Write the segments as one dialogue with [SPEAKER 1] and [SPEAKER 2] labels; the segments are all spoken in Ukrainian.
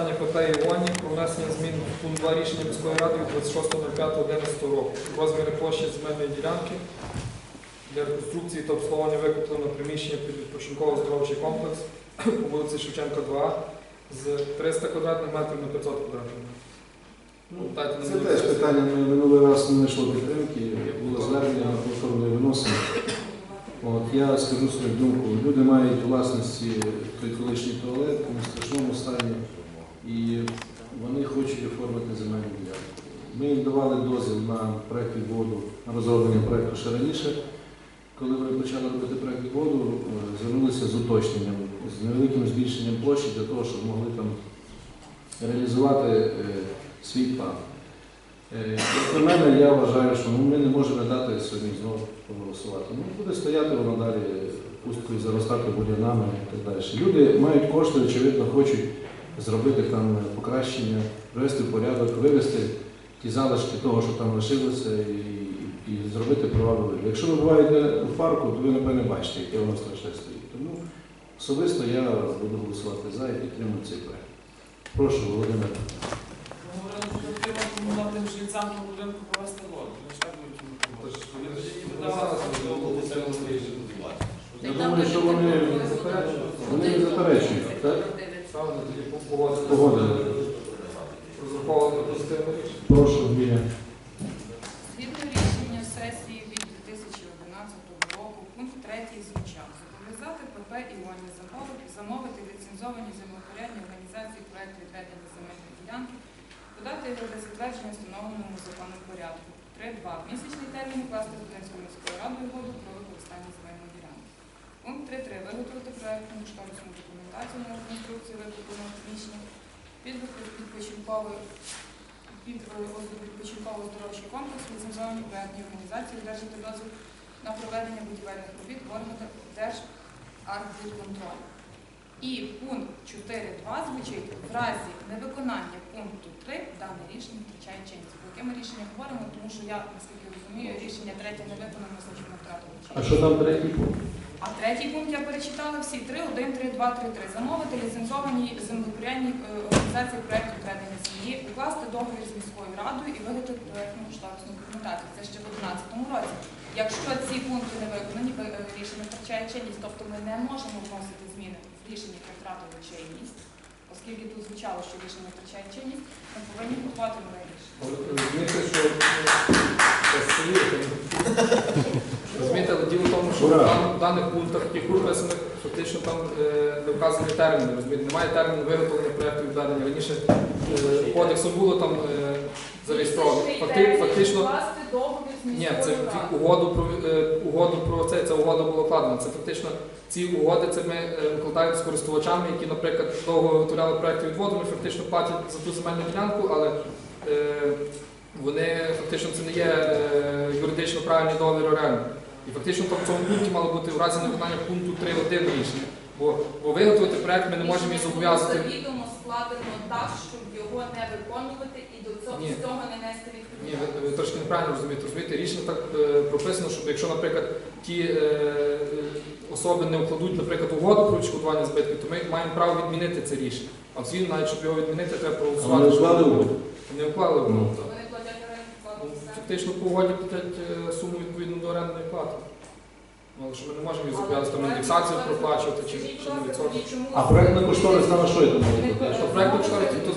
[SPEAKER 1] питання ПП Іоні про внесення змін в пункт 2 рішення міської ради від 26.05.11 року. Розміри площі земельної ділянки для реконструкції та обслуговування викупленого приміщення під відпочинково-здоровчий комплекс по вулиці Шевченка 2 з 300 квадратних метрів на 500 квадратних метрів.
[SPEAKER 2] Ну, Це теж питання ми минулий раз не знайшло підтримки, було звернення на повторне виносимо. От, я скажу свою думку, люди мають у власності той колишній туалет у страшному стані, і вони хочуть оформити земельну ділянку. Ми їм давали дозвіл на проект відводу, на розроблення проекту ще раніше. Коли вони почали робити проект відводу, е, звернулися з уточненням, з невеликим збільшенням площі для того, щоб могли там реалізувати е, свій план. Е, Як на мене, я вважаю, що ну, ми не можемо дати сьогодні знову проголосувати. Ну, буде стояти воно далі пусткою, заростати бур'янами і так далі. Люди мають кошти, очевидно, хочуть зробити там покращення, привести в порядок, вивести ті залишки того, що там лишилося, і, і зробити привабливий. Якщо ви буваєте у парку, то ви, напевне, бачите, яке воно страшне стоїть. Тому особисто я буду голосувати за і підтримую цей проект. Прошу, Володимир.
[SPEAKER 1] Робити.
[SPEAKER 2] Я думаю, що вони, вони не заперечують, так?
[SPEAKER 1] Правильно, тоді погодили.
[SPEAKER 2] Погодили.
[SPEAKER 1] Розраховували позитивне рішення.
[SPEAKER 2] Прошу, Віля.
[SPEAKER 3] Згідно рішення сесії від 2011 року, пункт 3 звучав зобов'язати ПП Івані замовити, замовити ліцензовані землепорядні організації проєкту відведення земельної ділянки, подати його для затвердження встановленому законом порядку. 3.2. Місячний термін укласти з Донецькою міською радою угоду про використання земельної ділянки. Пункт 3.3. Виготовити проєктну кошторисну документацію на реконструкцію викупленого приміщення під відпочинковий під комплекс ліцензовані проєктні організації одержати дозвіл на проведення будівельних робіт в органах Держархбудконтролю. І пункт 4.2 звучить в разі невиконання пункту 3 дане рішення втрачає чинність. Про яке ми рішення говоримо, тому що я, наскільки розумію, рішення третє не виконано, значить не втратило
[SPEAKER 2] А що там третій пункт?
[SPEAKER 3] А третій пункт я перечитала всі 3, 1, 3, 2, 3, 3. Замовити ліцензовані землепорядні е, організації проєкту ведення сім'ї, укласти договір з міською радою і видати проєктну кошторисну документацію. Це ще в 2011 році. Якщо ці пункти не виконані, е, рішення втрачає чинність, тобто ми не можемо вносити зміни в рішення, яке втратило чинність, оскільки тут звучало, що рішення втрачає чинність, ми повинні купувати нове рішення.
[SPEAKER 1] Розумієте, що це стоїть. Розумієте, але діло в тому, що в
[SPEAKER 2] Ура.
[SPEAKER 1] дан- в даних пунктах, яких прописаних, фактично там е, не вказані терміни. Розумієте, немає терміну виготовлення проєкту відведення. Раніше е, кодексом було там е, зареєстровано. Факти- Фактично,
[SPEAKER 3] Укласти договір з
[SPEAKER 1] ні, це угоду про е, угоду про це. Ця угода була вкладена. Це фактично ці угоди. Це ми е, укладаємо з користувачами, які, наприклад, довго виготовляли проєкти відводу. Ми фактично платять за ту земельну ділянку, але е, вони фактично це не є е, юридично правильний договір оренди. І фактично там в цьому пункті мало бути в разі невиконання пункту 3.1 рішення. Бо, бо виготовити проєкт ми не можемо і зобов'язати.
[SPEAKER 3] було завідомо складено так, щоб його не виконувати і до цього
[SPEAKER 1] Ні.
[SPEAKER 3] з цього не нести
[SPEAKER 1] Ні,
[SPEAKER 3] відповідальність.
[SPEAKER 1] ви, ви трошки неправильно розумієте. Розумієте, рішення так е, прописано, щоб якщо, наприклад, ті е, особи не укладуть, наприклад, угоду про відшкодування збитків, то ми маємо право відмінити це рішення. А в звін, навіть щоб його відмінити, треба
[SPEAKER 2] Вони
[SPEAKER 1] проголосувати. щоб-
[SPEAKER 2] уклали угоду?
[SPEAKER 1] Не уклали угоду. Так.
[SPEAKER 3] Вони платять оренду
[SPEAKER 1] Ну,
[SPEAKER 3] плату все.
[SPEAKER 1] Фактично по угоді платять е, суму до орендної плати. Ну, але що ми не можемо їх зобов'язати там індексацію проплачувати чи, чи на.
[SPEAKER 2] А проектна кошторисна на що я там можу
[SPEAKER 1] проект кошторису, то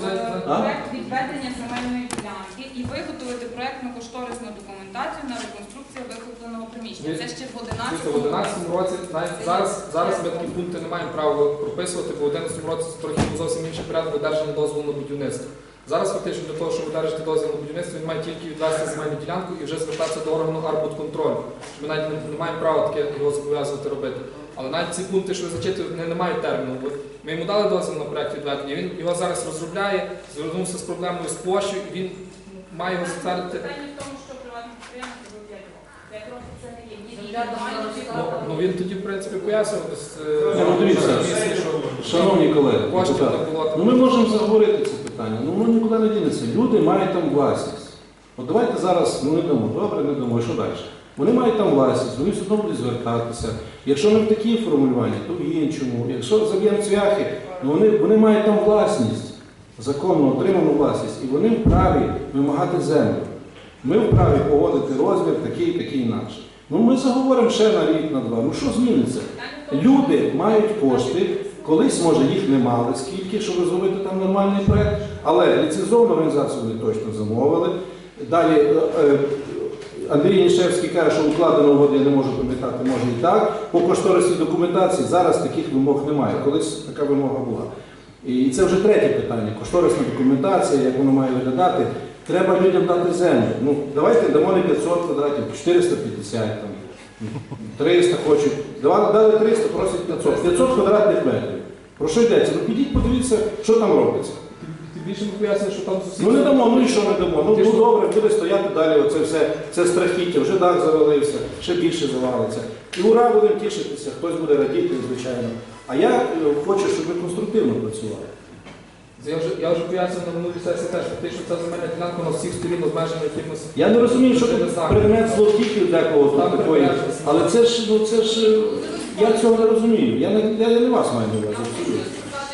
[SPEAKER 2] А?
[SPEAKER 3] Проект відведення земельної ділянки і виготовити проектну кошторисну документацію на реконструкцію викупленого приміщення. Це ще в 11
[SPEAKER 1] Звісно, в 11 році, навіть зараз, зараз ми такі пункти не маємо права прописувати, бо в 11 році трохи був зовсім інший порядок видержання дозволу на будівництво. Зараз фактично для того, щоб видержати дозвіл на будівництво, він має тільки відвести земельну ділянку і вже звертатися до органу арбудконтролю. Ми навіть не, не маємо права таке його зобов'язувати робити. Але навіть ці пункти, що ви зачитуєте, не, не мають терміну. Бо Ми йому дали дозвіл на проект відведення, він його зараз розробляє, звернувся з проблемою з площею, і він має його затвердити.
[SPEAKER 3] Питання в тому, що приватне підприємство було 5 років. 5 років це не є ні
[SPEAKER 4] Ну,
[SPEAKER 3] ні
[SPEAKER 1] Ну, ну він тоді, в принципі, пояснював десь, е, що
[SPEAKER 2] Шановні колеги, депутати, ну ми можемо заговорити це питання, ну воно нікуди не дінеться. Люди мають там власність. От давайте зараз ну, не дамо, добре, не дамо, що далі? Вони мають там власність, вони все одно будуть звертатися. Якщо не в такій формулюванні, то в іншому. Якщо заб'ємо цвяхи, ну вони, вони мають там власність. законно отриману власність, і вони вправі вимагати землю. Ми вправі погодити розмір такий, такий інакше. Ну ми заговоримо ще на рік, на два. Ну що зміниться? Люди мають кошти, колись, може, їх не мали скільки, щоб зробити там нормальний проект, але ліцензовану організацію вони точно замовили. Далі е, е, Андрій Нішевський каже, що укладено угоду, я не можу пам'ятати, може і так. По кошторисній документації зараз таких вимог немає. Колись така вимога була. І це вже третє питання. Кошторисна документація, як воно має виглядати. Треба людям дати землю. Ну, давайте дамо не 500 квадратів, 450 там. 300 хочуть. Дали 300, просять 500. 500 квадратних метрів. Про що йдеться? Ну підіть, подивіться, що там робиться.
[SPEAKER 1] Ти більше не пояснюєш, що там
[SPEAKER 2] Ну не дамо, ну і що не дамо? Ну, ну добре, буде стояти далі оце все, це страхіття, вже дах завалився, ще більше завалиться. І ура, будемо тішитися, хтось буде радіти, звичайно. А я е, хочу, щоб ви конструктивно працювали.
[SPEAKER 1] Я вже, я вже пояснював на минулій сесії теж, фактично ця земельна ділянка на всіх сторін обмежена якимось.
[SPEAKER 2] Я не розумію, що тут предмет зловтіхів декого
[SPEAKER 1] Там
[SPEAKER 2] такої. Але це ж, ну це ж, е, я цього не розумію. Я не, я, я не вас маю на увазі. абсолютно.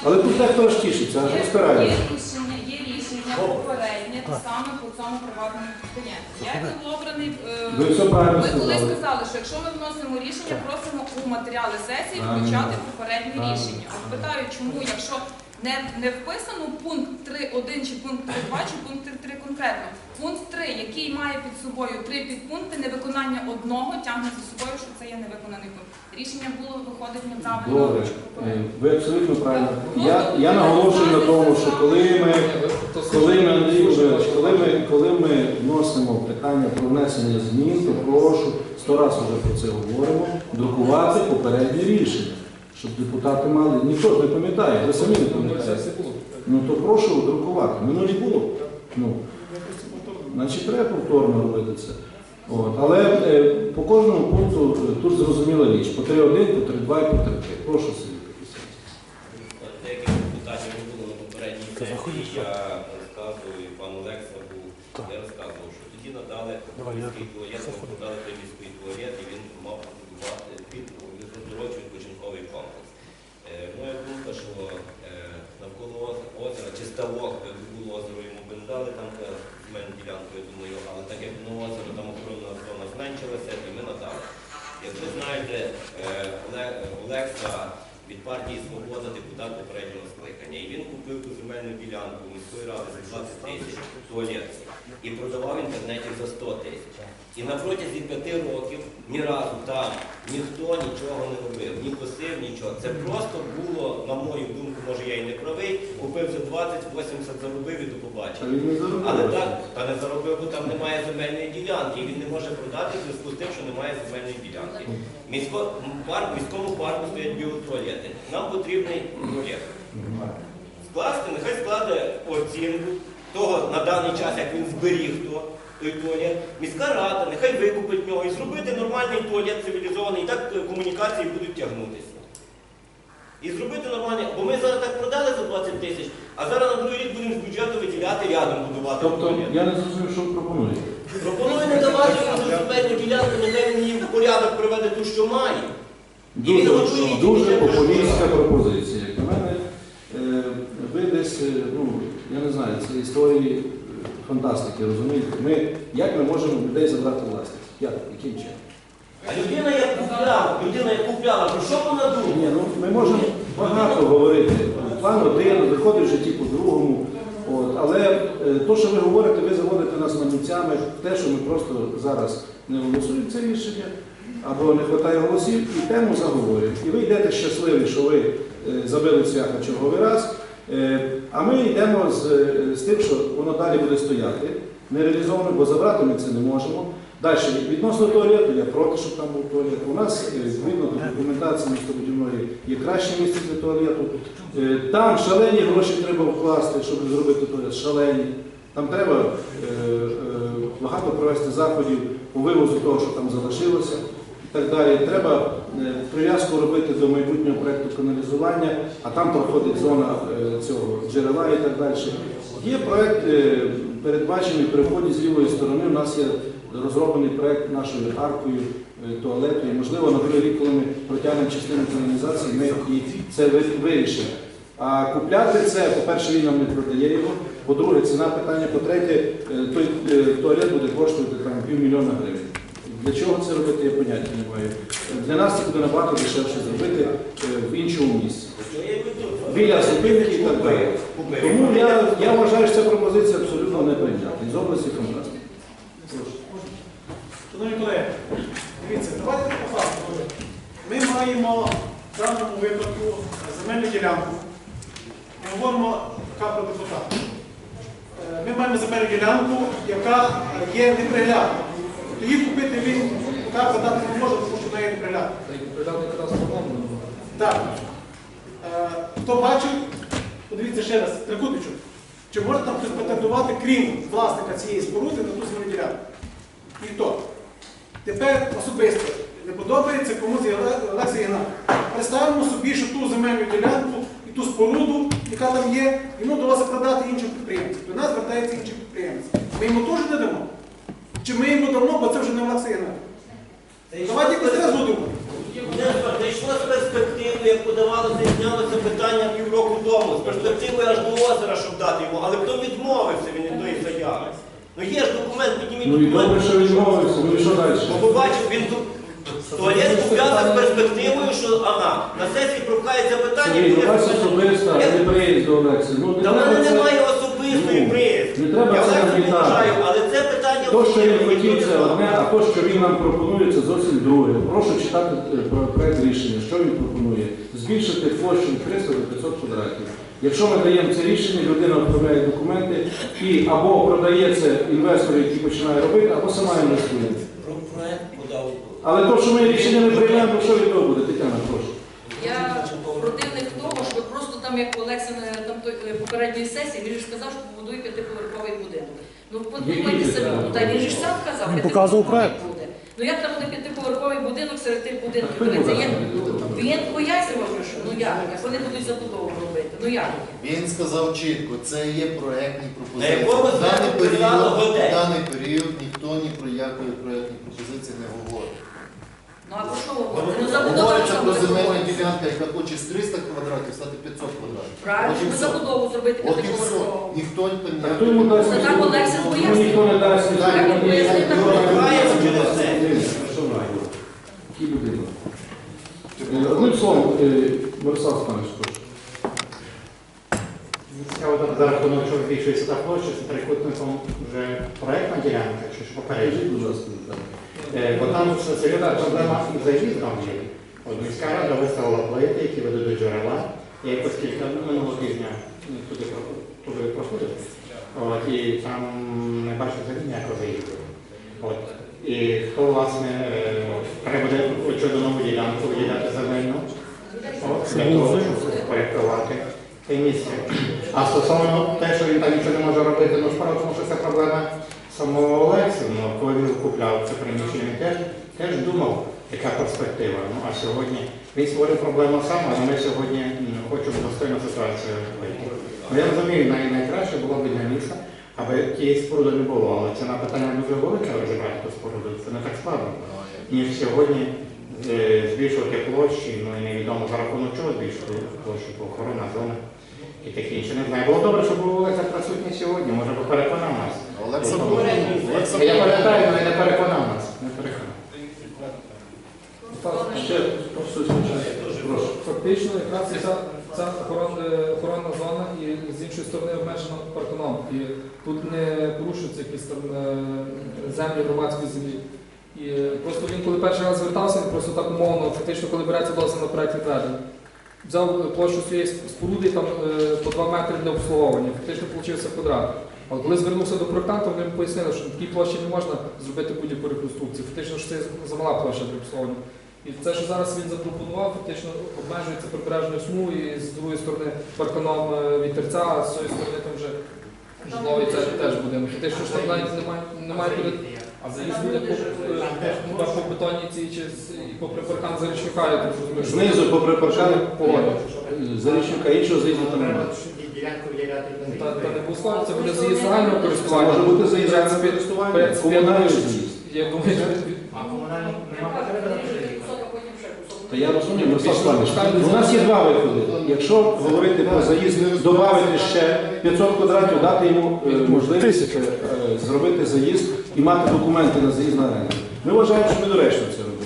[SPEAKER 2] Але тут дехто аж тішиться, аж
[SPEAKER 3] Є рішення, є рішення попереднє саме по цьому приватному підприємству. Я як обраний е,
[SPEAKER 2] Ви все правильно
[SPEAKER 3] ви колись
[SPEAKER 2] сказали.
[SPEAKER 3] сказали, що якщо ми вносимо рішення, просимо у матеріали сесії включати попередні рішення. От питаю, чому, якщо не, не вписано пункт 3.1 чи пункт 3.2 чи пункт 3.3 конкретно. Пункт 3, який має під собою три підпункти, невиконання одного тягне за собою, що це є невиконаний пункт. Рішення було виходить неправильно.
[SPEAKER 2] Добре, Е, ви абсолютно правильно. Я, я наголошую на тому, що коли ми Коли ми, Андрій Володимирович, коли ми, коли ми вносимо питання про внесення змін, то прошу, сто раз вже про це говоримо, друкувати попередні рішення, щоб депутати мали, ніхто ж не пам'ятає, ви самі не пам'ятаєте. Ну то прошу друкувати. Минулі було. Ну, значить, треба повторно робити це. От. Але е, по кожному пункту е, тут зрозуміла річ. По 3.1, по 3.2 і по 3.3. Прошу Сергій.
[SPEAKER 4] От Деяких депутатів не було на попередній сесії. Я розказував, і пан Олекса був, я розказував, що тоді надали міський туалет, ми подали той міський туалет, і він мав побудувати під оздоровчий відпочинковий комплекс. Е, Моя думка, що е, навколо озера чи ставок, якби було озеро, йому би не дали там е, земельну ділянку, я думаю, але так як на озеро там охоронна зона зменшилася, і ми надали. Як ви знаєте, Олекса від партії Свобода депутат попереднього скликання. І він купив ту земельну ділянку міської ради за 20 тисяч туалет і продавав в інтернеті за 100 тисяч. І на протязі п'яти років ні разу там ніхто нічого не робив, ні косив, нічого. Це просто було, на мою думку, може я і не правий, купив за 20, 80 заробив і до побачення. Але так, та не заробив, бо там немає земельної ділянки, і він не може продати в зв'язку з тим, що немає земельної ділянки. Місько, парк, міському парку стоять біотуалети. Нам потрібний туалет. Скласти, нехай складе оцінку того на даний час, як він зберіг то, той туалет. Міська рада, нехай викупить нього і зробити нормальний туалет цивілізований, і так комунікації будуть тягнутися. І зробити нормальний, бо ми зараз так продали за 20 тисяч, а зараз на другий рік будемо з бюджету виділяти рядом будувати
[SPEAKER 2] Тобто
[SPEAKER 4] туалет.
[SPEAKER 2] я не зрозумів, що ви пропонуєте.
[SPEAKER 4] Пропоную не давати йому за земельну ділянку, нехай він її в порядок приведе ту, що має.
[SPEAKER 2] Дуже, дуже популістська пропозиція. Як на мене, е, ви десь, е, ну, я не знаю, це історії е, фантастики, розумієте? Ми, як ми можемо людей забрати власність? Як? Яким чином?
[SPEAKER 4] А людина як купляла, людина як купляла, про що вона думає?
[SPEAKER 2] Ні, ну, ми можемо багато говорити. План один, виходить в житті по-другому. От, але е, то, що ви говорите, ви заводите нас манівцями те, що ми просто зараз не голосуємо це рішення, або не вистачає голосів, і тему заговорюємо. І ви йдете щасливі, що ви е, забили цвяха черговий раз. Е, А ми йдемо з, е, з тим, що воно далі буде стояти, не реалізовано, бо забрати ми це не можемо. Далі, відносно туалету, я проти, щоб там був туалет. У нас, відповідно до документації містобудівної, є краще місце для туалету. Там шалені гроші треба вкласти, щоб зробити туалет. Шалені. Там треба багато провести заходів по вивозу того, що там залишилося так далі. Треба е, прив'язку робити до майбутнього проєкту каналізування, а там проходить зона е, цього джерела і так далі. Є проєкт, е, передбачений при вході з лівої сторони. У нас є розроблений проєкт нашою аркою туалету. І можливо на другий рік, коли ми протягнемо частину каналізації, ми і це вирішимо. А купляти це, по-перше, він нам не продає його. По-друге, ціна питання. По-третє, той туалет буде коштувати там півмільйона гривень. Для чого це робити, я поняття не маю. Для нас це буде набагато дешевше зробити е, в іншому місці. Біля зупинки і так далі. Тому я, я вважаю, що ця пропозиція абсолютно неприйнятна. З області фантастики.
[SPEAKER 5] Шановні колеги, дивіться, давайте по факту. Ми маємо в даному випадку земельну ділянку. Ми говоримо яка про депутата. Е, Ми маємо земельну ділянку, яка є неприглядна. Тобто її купити він поки подати не може, тому що.
[SPEAKER 1] Та й придатний кадастровому.
[SPEAKER 5] Так. Е, Хто бачив, подивіться ще раз, трикутничок. Чи може там хтось претендувати, крім власника цієї споруди, на ту земельну ділянку? Ніхто. Тепер особисто не подобається комусь Олексій Ігнат. Представимо собі, що ту земельну ділянку і ту споруду, яка там є, йому довелося продати іншим підприємцям. До нас звертається інший підприємець. Ми йому теж не дамо? Чи ми йому дамо, бо це вже не Ігнат? Давайте якось зразу думати.
[SPEAKER 4] Йшло з перспективою, як подавалося, знялося питання півроку тому, з перспективою аж до озера, щоб дати йому, але хто відмовився він від тої заяви? Ну є ж документ, підніміть
[SPEAKER 2] Ну і добре, що відмовився, ну і що далі?
[SPEAKER 4] Бо побачив, він тут туалет купляв з перспективою, що ага, на сесії пропхається питання,
[SPEAKER 2] Сергій,
[SPEAKER 4] буде
[SPEAKER 2] у вас особиста, не приїзд до Олекси. Ну, не
[SPEAKER 4] Та в мене
[SPEAKER 2] це-
[SPEAKER 4] немає особистої
[SPEAKER 2] Ну,
[SPEAKER 4] приїзд.
[SPEAKER 2] не треба
[SPEAKER 4] Я
[SPEAKER 2] це
[SPEAKER 4] це питання...
[SPEAKER 2] То, що він хотів, це одне, а то, що він нам пропонує, це зовсім друге. Прошу читати е, проект рішення. Що він пропонує? Збільшити площу від 300 до 500 квадратів. Якщо ми даємо це рішення, людина оформляє документи і або продає це інвестору, який починає робити, або сама інвестує.
[SPEAKER 4] Проект подав.
[SPEAKER 2] Але то, що ми рішення не приймемо, то що від того буде, Тетяна, прошу.
[SPEAKER 6] Я противник того, що просто там, як Олекса на там, той, е, попередньої сесії, він ж сказав, що побудує п'ятиповерховий будинок. Ну подумайте
[SPEAKER 2] себе,
[SPEAKER 6] самі, ну, та він же ж сам казав,
[SPEAKER 7] Він показував
[SPEAKER 6] проект. буде. Ну як там буде п'ятиповерховий будинок серед тих будинків? Коли
[SPEAKER 2] це
[SPEAKER 6] є- Він пояснював, що ну як, як вони будуть забудову робити, ну як?
[SPEAKER 8] Він сказав чітко, це є проектні пропозиції.
[SPEAKER 4] На якому
[SPEAKER 8] В даний період, в даний період ніхто ні про якої проектні пропозиції не говорить.
[SPEAKER 6] Ну а про що ви говорите? Ну забудова
[SPEAKER 8] Говориться
[SPEAKER 6] що
[SPEAKER 8] про
[SPEAKER 6] буде
[SPEAKER 8] земельну яка хоче з 300 квадратів стати 500 квадратів.
[SPEAKER 6] Правильно,
[SPEAKER 8] От і все.
[SPEAKER 6] забудову зробити
[SPEAKER 8] От і все. Ніхто не
[SPEAKER 2] Так хто йому дасть?
[SPEAKER 6] Це так Олекса
[SPEAKER 2] Йому
[SPEAKER 6] пояснює.
[SPEAKER 2] ніхто не дасть.
[SPEAKER 8] Так,
[SPEAKER 2] ніхто не
[SPEAKER 6] пояснив,
[SPEAKER 2] дасть.
[SPEAKER 6] так.
[SPEAKER 4] Відбувається через це.
[SPEAKER 2] Який будинок? Е, Одним словом, е, Борислав Станович, прошу.
[SPEAKER 7] Цікаво, за рахунок, що збільшується та площа, це трикутником вже проектна ділянка, чи ж попередня.
[SPEAKER 2] Скажіть, будь ласка, Наталя.
[SPEAKER 7] Е, Бо там серйозна проблема і заїздом є. От міська рада виставила плити, які ведуть до джерела. Я якось кілька ну, минулого тижня ну, туди, про- туди проходив. От, і там не бачив взагалі ніякого заїзду. От. І хто, власне, е, буде щодо нову ділянку виділяти земельну, для того, щоб впорядкувати те місце. А стосовно те, що він там нічого не може робити, ну справа тому, що це проблема самого Олексі. Ну, коли він купляв це приміщення, теж, теж думав, яка перспектива. Ну, а сьогодні він створив проблему сам, але ми сьогодні хочемо достойну ситуацію вийти. Ну, я розумію, най, найкраще було б для міста, аби тієї споруди не було, але ціна питання дуже велика розібрати ту споруду, це не так складно. Ніж сьогодні е, збільшувати площі, ну і невідомо за рахунок чого збільшувати площу, бо охорона зона і таке інше. Не знаю. Було добре, що був Олекса присутній сьогодні, може би переконав нас.
[SPEAKER 8] Олекса був.
[SPEAKER 7] Я пам'ятаю, але не переконав нас. Не переконав.
[SPEAKER 1] Так,
[SPEAKER 2] Ще прошу, прошу.
[SPEAKER 1] Фактично, якраз ця, ця охорона, охоронна зона і з іншої сторони обмежена парканом. І тут не порушуються якісь там е, землі, громадські землі. І е, просто він, коли перший раз звертався, він просто так умовно, фактично, коли береться дозвіл на проект відведення, взяв площу своєї споруди там е, по 2 метри для обслуговування, фактично получився квадрат. Але коли звернувся до проєктанта, вони пояснили, що на такій площі не можна зробити будь-яку реконструкцію. Фактично, що це замала площа для обслуговування. І це, що зараз він запропонував, фактично обмежується прибережною смугою і з другої сторони парканом е, вітерця, а з цієї сторони там вже житловий це теж будинок. Фактично, що там навіть немає, немає куди. А заїзд буде по, е, по бетонній цій чи з- і попри паркан Зарічника, я так розумію. що-
[SPEAKER 2] Знизу попри паркан
[SPEAKER 1] по
[SPEAKER 2] Зарічника іншого заїзду там немає.
[SPEAKER 1] Та, та не обов'язково, це буде заїзд загального
[SPEAKER 2] Це
[SPEAKER 1] користування.
[SPEAKER 2] може бути
[SPEAKER 1] В
[SPEAKER 2] заїзд
[SPEAKER 1] принципі,
[SPEAKER 2] користування,
[SPEAKER 1] в принципі, я
[SPEAKER 2] комунальний
[SPEAKER 1] думаю, що-
[SPEAKER 2] заїзд.
[SPEAKER 1] Я думаю, що
[SPEAKER 7] А
[SPEAKER 6] ще кусок
[SPEAKER 2] Та я розумію, Мирослав Степанович, у нас є два виходи. Якщо говорити про заїзд, додати ще 500 квадратів, дати йому е, можливість е, зробити заїзд і мати документи на заїзд на арену. Ми вважаємо, що недоречно це робити.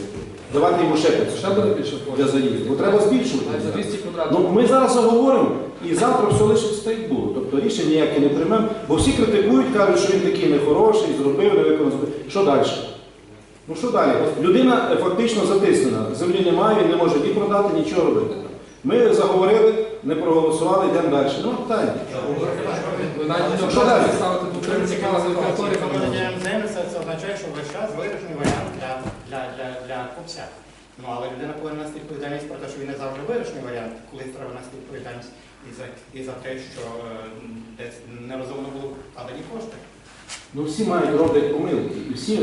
[SPEAKER 2] Давати йому ще 500
[SPEAKER 1] Ще буде більше
[SPEAKER 2] для заїзду. Бо треба збільшувати.
[SPEAKER 1] За 200 квадратів.
[SPEAKER 2] Ну, ми зараз говоримо, і завтра все лишиться так, було. Тобто рішення ніяке не приймемо, бо всі критикують, кажуть, що він такий нехороший, зробив, не виконав. Що далі? Ну що далі? Людина е, фактично затиснена. Землі немає, він не може ні продати, нічого робити. Ми заговорили, не проголосували, йдемо далі. Ну, питання. Що далі?
[SPEAKER 7] Якщо ми виділяємо землю, це, це означає, що весь час виграшний варіант для, для, для, для купця. Ну, але людина повинна нести відповідальність про те, що він не завжди виграшний варіант, коли треба нести відповідальність і за, і за те, що е, десь нерозумно було подані кошти.
[SPEAKER 2] Ну всі мають роблять помилки. І всі, е,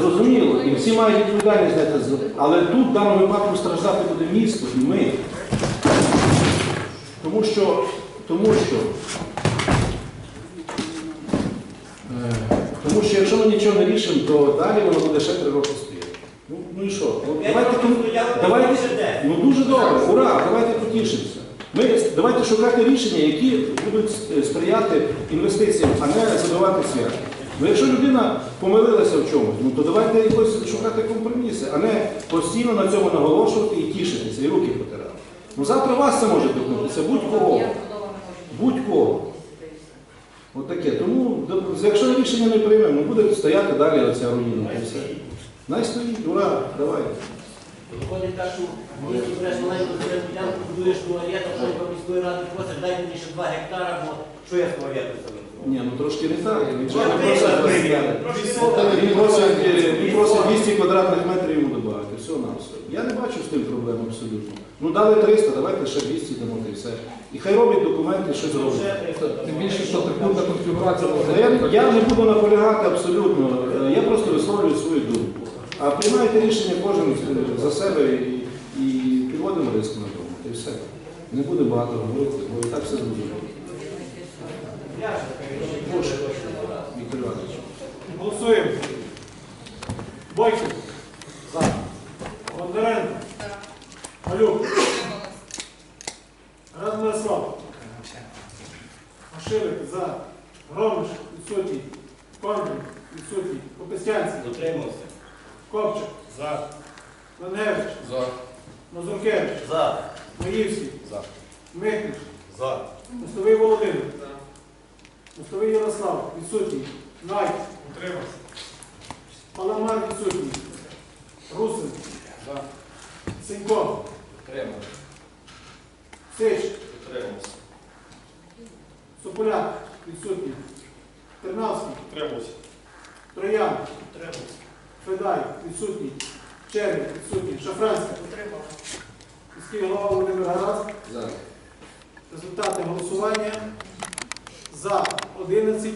[SPEAKER 2] зрозуміло, і всі мають відповідальність за це. Але тут в даному випадку страждати буде місто і ми. Тому що, тому що, е, тому що якщо ми нічого не рішимо, то далі воно буде ще три роки стояти. Ну, ну і що? Ну, Давайте, давайте, ну дуже добре, ура, давайте потішимося. Ми давайте шукати рішення, які будуть е, сприяти інвестиціям, а не забивати свят. Ну якщо людина помилилася в чомусь, ну то давайте якось шукати компроміси, а не постійно на цьому наголошувати і тішитися, і руки потирати. Ну завтра вас це може торкнутися, будь-кого. Будь-кого. От таке. Тому, якщо рішення не приймемо, ну буде стояти далі оця руїна. і все. Най стоїть, ура, давайте.
[SPEAKER 9] Виходить так, що місто береш маленьку земельну ділянку, будуєш туалет, а потім до міської ради просиш, дайте мені ще 2 гектара, бо що я з туалету зроблю?
[SPEAKER 2] Ні, ну трошки не так. Він просить- Він просить, е, він просить 200 квадратних метрів йому додати. Все на все. Я не бачу з тим проблем абсолютно. Ну дали 300, давайте ще 200 дамо і все. І хай робить документи, що зроблять.
[SPEAKER 1] Тим більше, що трикутна конфігурація.
[SPEAKER 2] Я, я не буду наполягати абсолютно, Е, я просто висловлюю свою думку. А приймайте рішення кожен за себе і, і підводимо риск на тому. І все. Не буде багато говорити, бо і так все зрозуміло. Прошу, Віктор Іванович.
[SPEAKER 5] Голосуємо. Бойко. За. Бондаренко. Малюк. Раз Мирослав. Машилик. За. Громиш. Відсутній. Кондрик. Відсутній. Попестянський.
[SPEAKER 4] Дотримався.
[SPEAKER 5] Копчик. За. Лангевич.
[SPEAKER 1] За.
[SPEAKER 5] Мазуркевич.
[SPEAKER 9] За.
[SPEAKER 5] Маївський.
[SPEAKER 4] За.
[SPEAKER 5] Михнич.
[SPEAKER 4] За.
[SPEAKER 5] Мостовий Володимир. Мостовий Ярослав. Відсутній. Найк. Утримався. Паламар відсутній. Русин.
[SPEAKER 1] За.
[SPEAKER 5] Сенько.
[SPEAKER 1] Підтримав.
[SPEAKER 5] Сич.
[SPEAKER 1] Підтримався.
[SPEAKER 5] Сополяк. Відсутній. Тернавський.
[SPEAKER 1] Підтримався.
[SPEAKER 5] Троян. Федай. Відсутній. Червік. Відсутній. Шафранська. Міський голова Володимир Гарас.
[SPEAKER 1] За.
[SPEAKER 5] Результати голосування. За 11.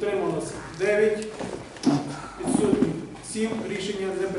[SPEAKER 5] Утрималося 9. Відсутні 7. Рішення не прийнято.